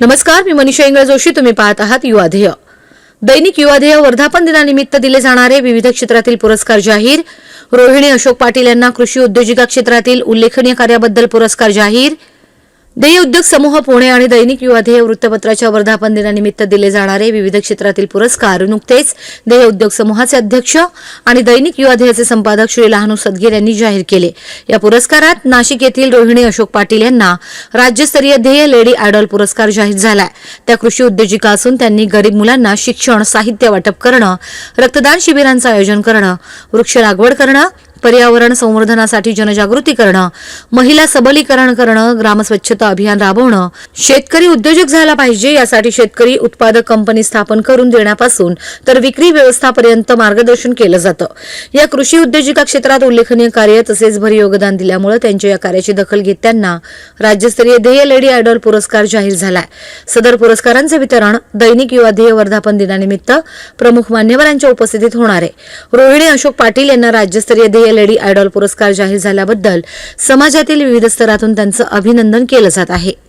नमस्कार मी मनीषा इंगळे जोशी तुम्ही पाहत आहात युवाध्येय दैनिक युवाध्येय वर्धापन दिनानिमित्त दिले जाणारे विविध क्षेत्रातील पुरस्कार जाहीर. रोहिणी अशोक पाटील यांना कृषी उद्योजिका क्षेत्रातील उल्लेखनीय कार्याबद्दल पुरस्कार जाहीर. देय उद्योग समूह पुणे आणि दैनिक युवाध्येय वृत्तपत्राच्या वर्धापन दिनानिमित्त दिले जाणारे विविध क्षेत्रातील पुरस्कार. नुकतेच देय उद्योग समूहाचे अध्यक्ष आणि दैनिक युवाध्येयाचे संपादक श्री लहानू सदगीर यांनी जाहीर केले. या पुरस्कारात नाशिक येथील रोहिणी अशोक पाटील यांना राज्यस्तरीय ध्येय लेडी आयडॉल पुरस्कार जाहीर झालाय. त्या कृषी उद्योजिका असून त्यांनी गरीब मुलांना शिक्षण साहित्य वाटप करणं रक्तदान शिबिरांचं आयोजन करणं वृक्ष लागवड करणं पर्यावरण संवर्धनासाठी जनजागृती करणं महिला सबलीकरण करणं ग्रामस्वच्छता अभियान राबवणं शेतकरी उद्योजक झाला पाहिजे यासाठी शेतकरी उत्पादक कंपनी स्थापन करून देण्यापासून तर विक्री व्यवस्थापर्यंत मार्गदर्शन केलं जातं. या कृषी उद्योजिका क्षेत्रात उल्लेखनीय कार्य तसेच भरी योगदान दिल्यामुळे त्यांच्या या कार्याची दखल घेत त्यांना राज्यस्तरीय ध्येय लेडी आयडॉल पुरस्कार जाहीर झालाय. सदर पुरस्कारांचं वितरण दैनिक युवा ध्येय वर्धापन दिनानिमित्त प्रमुख मान्यवरांच्या उपस्थितीत होणार आहे. रोहिणी अशोक पाटील यांना राज्यस्तरीय ध्येय लेडी आयडॉल पुरस्कार जाहीर झाल्याबद्दल समाजातील विविध स्तरातून त्यांचं अभिनंदन केलं जात आहे.